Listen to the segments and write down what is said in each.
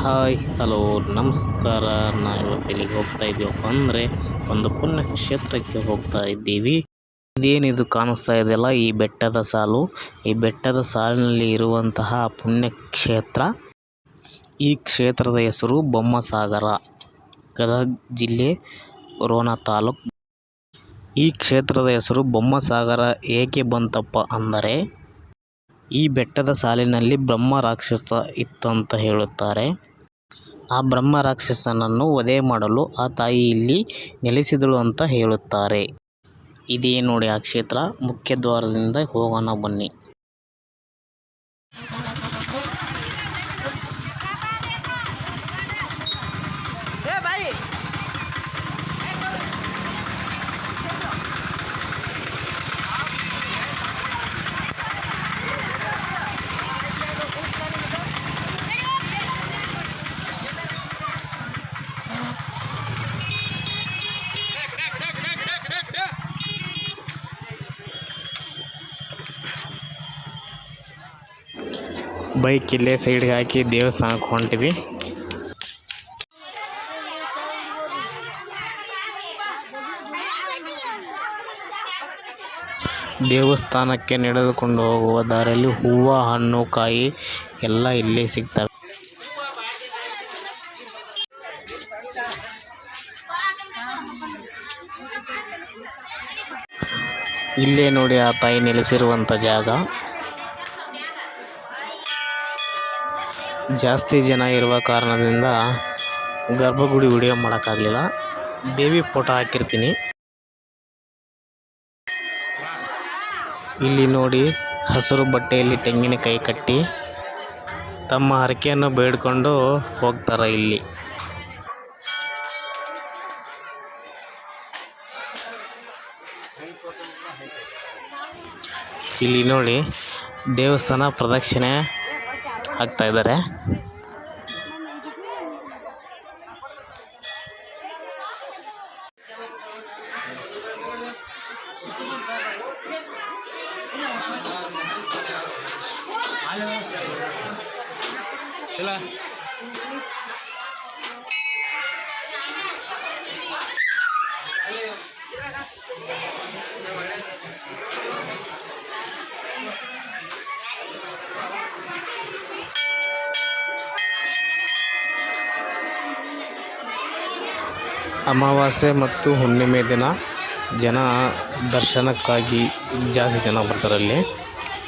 Hi, hello, ನಮಸ್ಕಾರ. ನಾವು ಎಲ್ಲಿಗೆ ಹೋಗ್ತಾ ಇದ್ದೀವಪ್ಪ ಅಂದರೆ ಒಂದು ಪುಣ್ಯಕ್ಷೇತ್ರಕ್ಕೆ ಹೋಗ್ತಾ ಇದ್ದೀವಿ. ಇದೇನಿದು ಕಾಣಿಸ್ತಾ ಇದೆಯಲ್ಲ, ಈ ಬೆಟ್ಟದ ಸಾಲು? ಈ ಬೆಟ್ಟದ ಸಾಲಿನಲ್ಲಿ ಇರುವಂತಹ ಪುಣ್ಯಕ್ಷೇತ್ರ. ಈ ಕ್ಷೇತ್ರದ ಹೆಸರು ಬೊಮ್ಮಸಾಗರ, ಗದಗ ಜಿಲ್ಲೆ ರೋಣ ತಾಲೂಕು. ಈ ಕ್ಷೇತ್ರದ ಹೆಸರು ಬೊಮ್ಮಸಾಗರ. ಏಕೆ ಬಂತಪ್ಪ ಅಂದರೆ ಈ ಬೆಟ್ಟದ ಸಾಲಿನಲ್ಲಿ ಬ್ರಹ್ಮ ರಾಕ್ಷಸ ಇತ್ತಂತ ಹೇಳುತ್ತಾರೆ. ಆ ಬ್ರಹ್ಮ ರಾಕ್ಷಸನನ್ನು ವಧೆ ಮಾಡಲು ಆ ತಾಯಿ ಇಲ್ಲಿ ನೆಲೆಸಿದಳು ಅಂತ ಹೇಳುತ್ತಾರೆ. ಇದೇ ನೋಡಿ ಆ ಕ್ಷೇತ್ರ. ಮುಖ್ಯ ದ್ವಾರದಿಂದ ಹೋಗೋಣ ಬನ್ನಿ. ಬೈಕ್ ಇಲ್ಲೇ ಸೈಡ್ಗೆ ಹಾಕಿ ದೇವಸ್ಥಾನಕ್ಕೆ ಹೊಂಟಿವಿ. ದೇವಸ್ಥಾನಕ್ಕೆ ನಡೆದುಕೊಂಡು ಹೋಗುವ ದಾರಿಯಲ್ಲಿ ಹೂವು, ಹಣ್ಣು, ಕಾಯಿ ಎಲ್ಲ ಇಲ್ಲೇ ಸಿಗ್ತವೆ. ಇಲ್ಲೇ ನೋಡಿ ಆ ತಾಯಿ ನೆಲೆಸಿರುವಂಥ ಜಾಗ. ಜಾಸ್ತಿ ಜನ ಇರುವ ಕಾರಣದಿಂದ ಗರ್ಭಗುಡಿ ವಿಡಿಯೋ ಮಾಡೋಕ್ಕಾಗಲಿಲ್ಲ. ದೇವಿ ಫೋಟೋ ಹಾಕಿರ್ತೀನಿ. ಇಲ್ಲಿ ನೋಡಿ ಹಸಿರು ಬಟ್ಟೆಯಲ್ಲಿ ತೆಂಗಿನಕಾಯಿ ಕಟ್ಟಿ ತಮ್ಮ ಹರಕೆಯನ್ನು ಬೇಡ್ಕೊಂಡು ಹೋಗ್ತಾರೆ ಇಲ್ಲಿ. ಇಲ್ಲಿ ನೋಡಿ ದೇವಸ್ಥಾನ ಪ್ರದಕ್ಷಿಣೆ. ಹಾಕ್ತಾ ಇದ್ದಾರೆ. ಅಮಾವಾಸ್ಯೆ ಮತ್ತು ಹುಣ್ಣಿಮೆ ದಿನ ಜನ ದರ್ಶನಕ್ಕಾಗಿ ಜಾಸ್ತಿ ಜನ ಬರ್ತಾರೆ ಅಲ್ಲಿ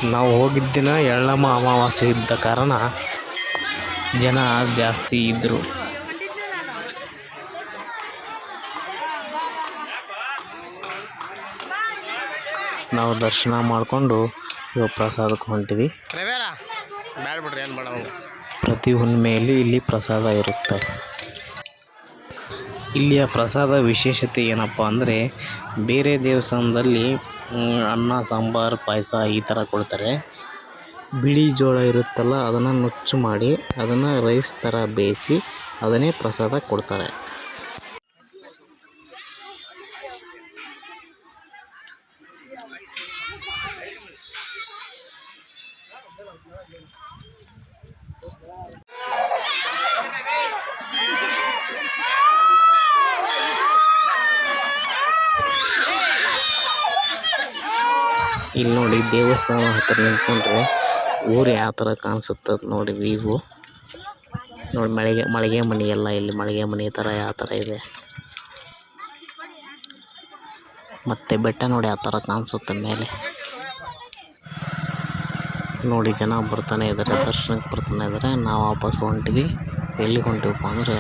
ನಾವು ಹೋಗಿದ್ದ ದಿನ ಎಳ್ಳಮ್ಮ ಅಮಾವಾಸ್ಯೆ ಇದ್ದ ಕಾರಣ ಜನ ಜಾಸ್ತಿ ಇದ್ದರು ನಾವು ದರ್ಶನ ಮಾಡಿಕೊಂಡು ಇವಾಗ ಪ್ರಸಾದಕ್ಕೆ ಹೊಂಟಿವಿ. ಪ್ರತಿ ಹುಣ್ಣಿಮೆಯಲ್ಲಿ ಇಲ್ಲಿ ಪ್ರಸಾದ ಇರುತ್ತೆ. ಇಲ್ಲಿಯ ಪ್ರಸಾದ ವಿಶೇಷತೆ ಏನಪ್ಪ ಅಂದರೆ ಬೇರೆ ದೇವಸ್ಥಾನದಲ್ಲಿ ಅನ್ನ, ಸಾಂಬಾರು, ಪಾಯಸ ಈ ಥರ ಕೊಡ್ತಾರೆ. ಬಿಳಿ ಜೋಳ ಇರುತ್ತಲ್ಲ, ಅದನ್ನು ನುಚ್ಚು ಮಾಡಿ, ಅದನ್ನು ರೈಸ್ ಥರ ಬೇಯಿಸಿ ಅದನ್ನೇ ಪ್ರಸಾದ ಕೊಡ್ತಾರೆ. ಇಲ್ಲಿ ನೋಡಿ ದೇವಸ್ಥಾನ ಹತ್ರ ನಿಂತ್ಕೊಂಡ್ರೆ ಊರು ಯಾವ ಥರ ಕಾಣಿಸುತ್ತೆ ನೋಡಿ ವೀವು ನೋಡಿ ಮಳೆಗೆ, ಮಳಿಗೆ ಮನೆ ಎಲ್ಲ ಇಲ್ಲಿ ಮಳಿಗೆ ಮನೆ ಥರ ಯಾವ ಥರ ಇದೆ. ಮತ್ತು ಬೆಟ್ಟ ನೋಡಿ ಆ ಥರ ಕಾಣಿಸುತ್ತೆ ಮೇಲೆ. ನೋಡಿ ಜನ ಬರ್ತಾನೆ ಇದ್ದಾರೆ, ದರ್ಶನಕ್ಕೆ ಬರ್ತಾನೆ ಇದ್ದಾರೆ. ನಾವು ವಾಪಸ್ ಹೊಂಟಿವಿ ಎಲ್ಲಿಗೆ ಹೊಂಟಿವಪ್ಪ ಅಂದರೆ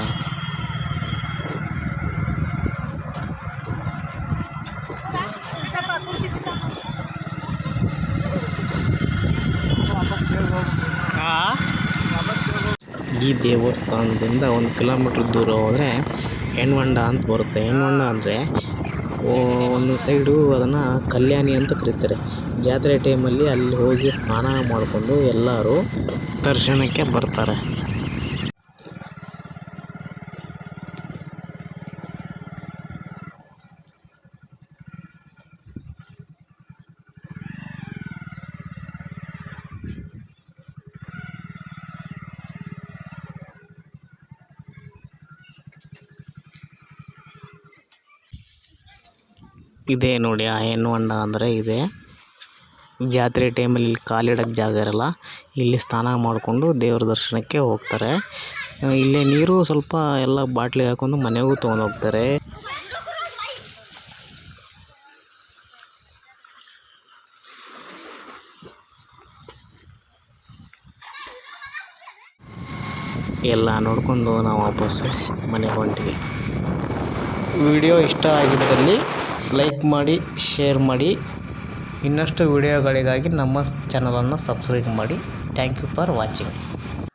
ಈ ದೇವಸ್ಥಾನದಿಂದ ಒಂದು ಕಿಲೋಮೀಟ್ರ್ ದೂರ ಹೋದರೆ ಹೆಣ್ವಂಡ ಅಂತ ಬರುತ್ತೆ. ಹೆಣ್ವಂಡ ಅಂದರೆ ಒಂದು ಸೈಡು ಅದನ್ನು ಕಲ್ಯಾಣಿ ಅಂತ ಕರೀತಾರೆ. ಜಾತ್ರೆ ಟೈಮಲ್ಲಿ ಅಲ್ಲಿ ಹೋಗಿ ಸ್ನಾನ ಮಾಡಿಕೊಂಡು ಎಲ್ಲರೂ ದರ್ಶನಕ್ಕೆ ಬರ್ತಾರೆ. ಇದೆ ನೋಡಿ, ಆ ಹೆಣ್ಣು ಹೊಂಡ ಅಂದರೆ ಇದೆ. ಜಾತ್ರೆ ಟೈಮಲ್ಲಿ ಇಲ್ಲಿ ಕಾಲಿಡೋಕ್ಕೆ ಜಾಗ ಇರಲ್ಲ. ಇಲ್ಲಿ ಸ್ನಾನ ಮಾಡಿಕೊಂಡು ದೇವ್ರ ದರ್ಶನಕ್ಕೆ ಹೋಗ್ತಾರೆ. ಇಲ್ಲಿ ನೀರು ಸ್ವಲ್ಪ ಎಲ್ಲ ಬಾಟ್ಲಿಗೆ ಹಾಕೊಂಡು ಮನೆಗೂ ತೊಗೊಂಡು ಹೋಗ್ತಾರೆ. ಎಲ್ಲ ನೋಡಿಕೊಂಡು ನಾವು ವಾಪಸ್ ಮನೆಗೆ ಹೊಂಟ್ವಿ. ವಿಡಿಯೋ ಇಷ್ಟ ಆಗಿದ್ದಲ್ಲಿ ಲೈಕ್ ಮಾಡಿ ಶೇರ್ ಮಾಡಿ. ಇನ್ನಷ್ಟು ವಿಡಿಯೋಗಳಿಗಾಗಿ ನಮ್ಮ ಚಾನಲನ್ನು ಸಬ್ಸ್ಕ್ರೈಬ್ ಮಾಡಿ. Thank you for watching